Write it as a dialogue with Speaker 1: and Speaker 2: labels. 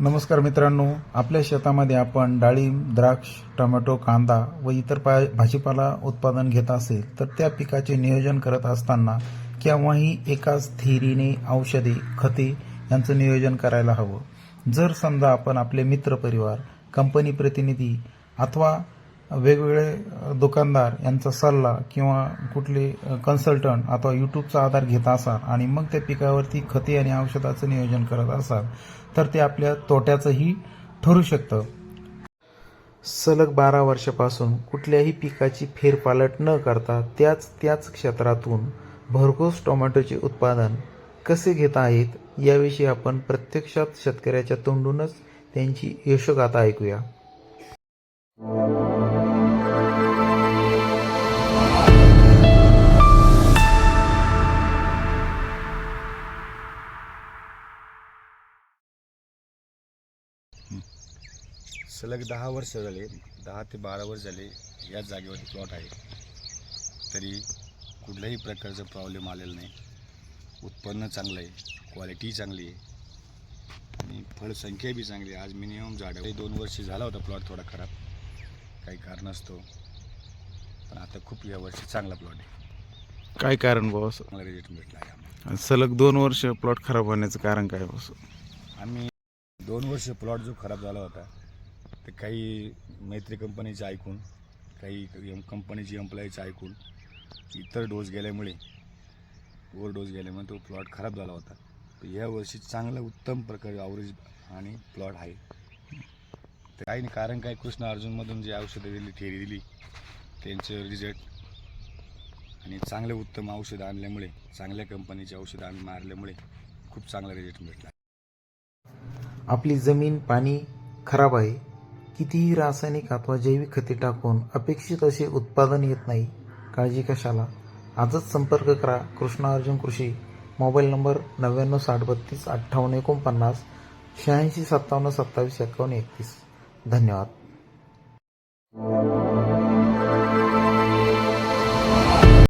Speaker 1: नमस्कार मित्रांनो. आपल्या शेतामध्ये आपण डाळिंब द्राक्ष टोमॅटो कांदा व इतर पा भाजीपाला उत्पादन घेत असेल तर त्या पिकाचे नियोजन करत असताना केव्हाही एकाच थेरीने औषधे खते यांचं नियोजन करायला हवं. जर समजा आपण आपले मित्रपरिवार कंपनी प्रतिनिधी अथवा वेगवेगळे दुकानदार यांचा सल्ला किंवा कुठले कन्सल्टंट अथवा यूट्यूबचा आधार घेत असाल आणि मग त्या पिकावरती खते आणि औषधाचं नियोजन करत असाल तर ते आपल्या तोट्याचंही ठरू शकतं. सलग बारा वर्षापासून कुठल्याही पिकाची फेरपालट न करता त्याच त्याच क्षेत्रातून भरघोस टोमॅटोचे उत्पादन कसे घेत आहेत याविषयी आपण प्रत्यक्षात शेतकऱ्याच्या तोंडूनच त्यांची यशोगाथा ऐकूया.
Speaker 2: सलग दहा वर्ष झाले दहा ते बारा वर्ष झाले याच जागेवरती प्लॉट आहे. तरी कुठल्याही प्रकारचं प्रॉब्लेम आलेला नाही. उत्पन्न चांगलं आहे क्वालिटी चांगली आहे आणि फळसंख्या बी चांगली आहे. आज मिनिमम झाडं दोन वर्ष झाला होता प्लॉट थोडा खराब. काही कारण असतो. पण आता खूप या वर्षी चांगला प्लॉट आहे.
Speaker 1: काय कारण बॉस
Speaker 2: चांगला रिझल्ट भेटला आहे. आम्हाला
Speaker 1: सलग दोन वर्ष प्लॉट खराब होण्याचं कारण काय बॉस
Speaker 2: आम्ही दोन वर्ष प्लॉट जो खराब झाला होता तर काही मैत्री कंपनीचे ऐकून काही एम कंपनीची एम्प्लॉईचे ऐकून इतर डोस गेल्यामुळे ओवर डोस गेल्यामुळे तो प्लॉट खराब झाला होता. तर या वर्षी चांगलं उत्तम प्रकारे आवरेज आणि प्लॉट आहे. तर काही नाही कारण काय कृष्ण अर्जुनमधून जे औषधं दिली ठेरी दिली त्यांचे रिझल्ट आणि चांगले उत्तम औषधं आणल्यामुळे चांगल्या कंपनीचे औषधं आण मारल्यामुळे खूप चांगला रिझल्ट भेटला.
Speaker 1: आपली जमीन पाणी खराब आहे. कितीही रासायनिक अथवा जैविक खते टाकून अपेक्षित असे उत्पादन येत नाही काळजी कशाला? आजच संपर्क करा कृष्णा अर्जुन कृषी. मोबाईल नंबर नव्याण्णव साठ बत्तीस अठ्ठावन्न एकोणपन्नास शहाऐंशी सत्तावन्न सत्तावीस एकावन्न एकतीस. धन्यवाद.